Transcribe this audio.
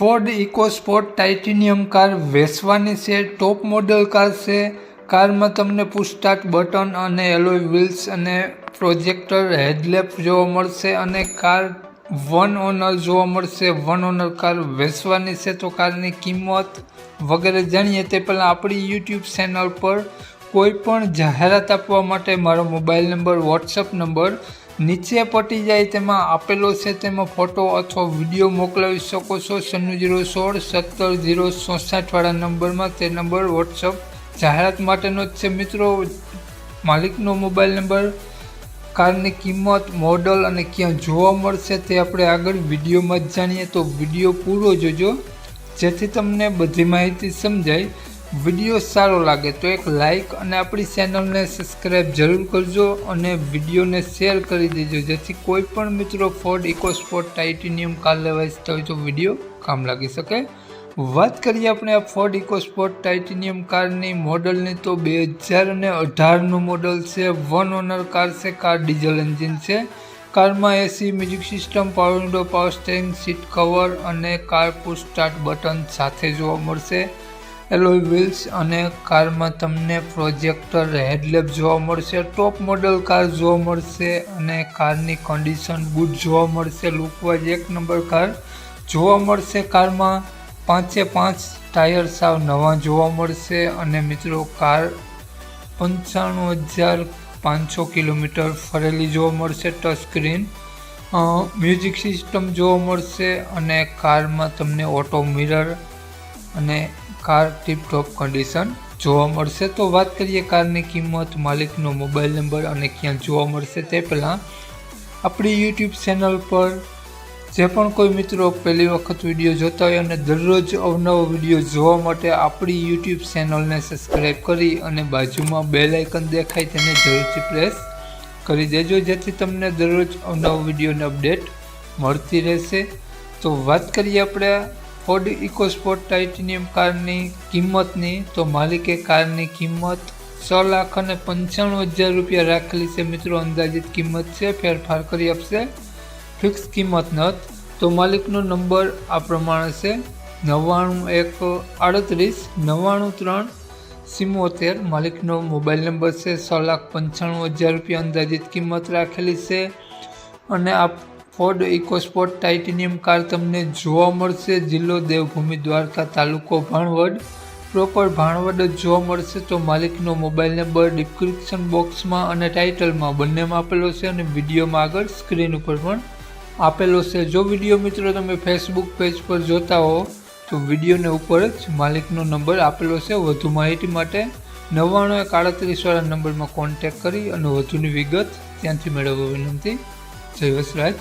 Ford EcoSport Titanium car વેસવાની છે top model car છે. કારમાં તમને પુસ્ટાર્ટ બટન અને એલોય વ્હીલ્સ અને પ્રોજેક્ટર હેડલેમ્પ જોવા મળશે અને કાર વન ઓનર જોવા મળશે. વન ઓનર કાર વેચવાની છે તો કારની કિંમત વગેરે જાણીએ તે પહેલાં આપણી યુટ્યુબ ચેનલ પર કોઈ પણ જાહેરાત આપવા માટે મારો મોબાઈલ નંબર વોટ્સઅપ નંબર નીચે પટી જાય તેમાં આપેલો છે તેમાં ફોટો અથવા વીડિયો મોકલાવી શકો છો. સન્નુ જીરો સોળ સત્તર જીરો ચોસાઠવાળા નંબરમાં તે નંબર વોટ્સઅપ જાહેરાત માટેનો જ છે. મિત્રો, માલિકનો મોબાઈલ નંબર, કારની કિંમત, મોડલ અને ક્યાં જોવા મળશે તે આપણે આગળ વિડીયોમાં જ જાણીએ. તો વીડિયો પૂરો જોજો. જેથી તમને બધી માહિતી સમજાય. વીડિયો સારો લાગે તો એક લાઈક અને આપણી ચેનલને સબસ્ક્રાઈબ જરૂર કરજો અને વિડીયોને શેર કરી દેજો. જેથી કોઈ પણ મિત્રો ફોર્ડ ઇકોસ્પોર્ટ ટાઇટેનિયમ કાર લેવા ઈચ્છતા હોય તો વીડિયો કામ લાગી શકે. વાત કરીએ આપણે આ ફોર્ડ ઇકોસ્પોર્ટ ટાઇટેનિયમ કારની મોડલની તો બે હજાર અને અઢારનું મોડલ છે. વન ઓનર કાર છે કાર ડીઝલ એન્જિન છે. કારમાં AC music system power window power steering seat cover અને કાર પુશ સ્ટાર્ટ બટન સાથે જોવા મળશે. એલોય વ્હીલ્સ અને કારમાં તમને પ્રોજેક્ટર હેડલેપ જોવા મળશે ટોપ મોડલ કાર જોવા મળશે અને કારની કન્ડિશન બૂટ જોવા મળશે લુકવાઇઝ એક નંબર કાર જોવા મળશે કારમાં. પાંચે પાંચ ટાયર સાવ નવા જોવા મળશે અને મિત્રો કાર પંચાણું હજાર પાંચસો કિલોમીટર ફરેલી જોવા મળશે ટચ સ્ક્રીન મ્યુઝિક સિસ્ટમ જોવા મળશે અને કારમાં તમને ઓટો મિરર અને કાર ટીપટોપ કન્ડિશન જોવા મળશે તો વાત કરીએ કારની કિંમત, માલિકનો મોબાઈલ નંબર અને ક્યાં જોવા મળશે તે પહેલાં. આપણી યુટ્યુબ ચેનલ પર જે પણ કોઈ મિત્રો પહેલી વખત વીડિયો જોતા હોય અને દરરોજ અવનવો વીડિયો જોવા માટે આપણી યુટ્યુબ ચેનલને સબસ્ક્રાઈબ કરી અને બાજુમાં બેલ આઇકન દેખાય તેને જરૂરથી પ્રેસ કરી દેજો, જેથી તમને દરરોજ અવનવો વિડીયોની અપડેટ મળતી રહેશે. તો વાત કરીએ આપણે ફોર્ડ ઇકોસ્પોર્ટ ટાઇટેનિયમ કારની કિંમતની, તો માલિકે કારની કિંમત છ લાખ અને પંચાણું હજાર રૂપિયા રાખેલી છે. મિત્રો, અંદાજિત કિંમત છે, ફેરફાર કરી આપશે. ફિક્સ કિંમત નત તો માલિકનો નંબર આ પ્રમાણે છે. નવ્વાણું એક આડત્રીસ, નવ્વાણું ત્રણ સિમોતેર. માલિકનો મોબાઈલ નંબર છે છ લાખ પંચાણું હજાર રૂપિયા અંદાજિત કિંમત રાખેલી છે. અને આ ફોર્ડ ઇકોસ્પોર્ટ ટાઇટેનિયમ કાર તમને જોવા મળશે. જિલ્લો દેવભૂમિ દ્વારકા તાલુકો ભાણવડ. પ્રોપર ભાણવડ જ જોવા મળશે તો માલિકનો મોબાઈલ નંબર ડિસ્ક્રિપ્શન બોક્સમાં અને ટાઇટલમાં બંનેમાં આપેલો છે અને વિડીયોમાં આગળ સ્ક્રીન ઉપર પણ આપેલો છે. જો વીડિયો મિત્રો તમે ફેસબુક પેજ પર જોતા હો, તો વિડીયોને ઉપર જ માલિકનો નંબર આપેલો છે. વધુ માહિતી માટે નવ્વાણું એક આડત્રીસવાળા નંબરમાં કોન્ટેક કરી અને વધુની વિગત ત્યાંથી મેળવવા વિનંતી. જય વસરાજ.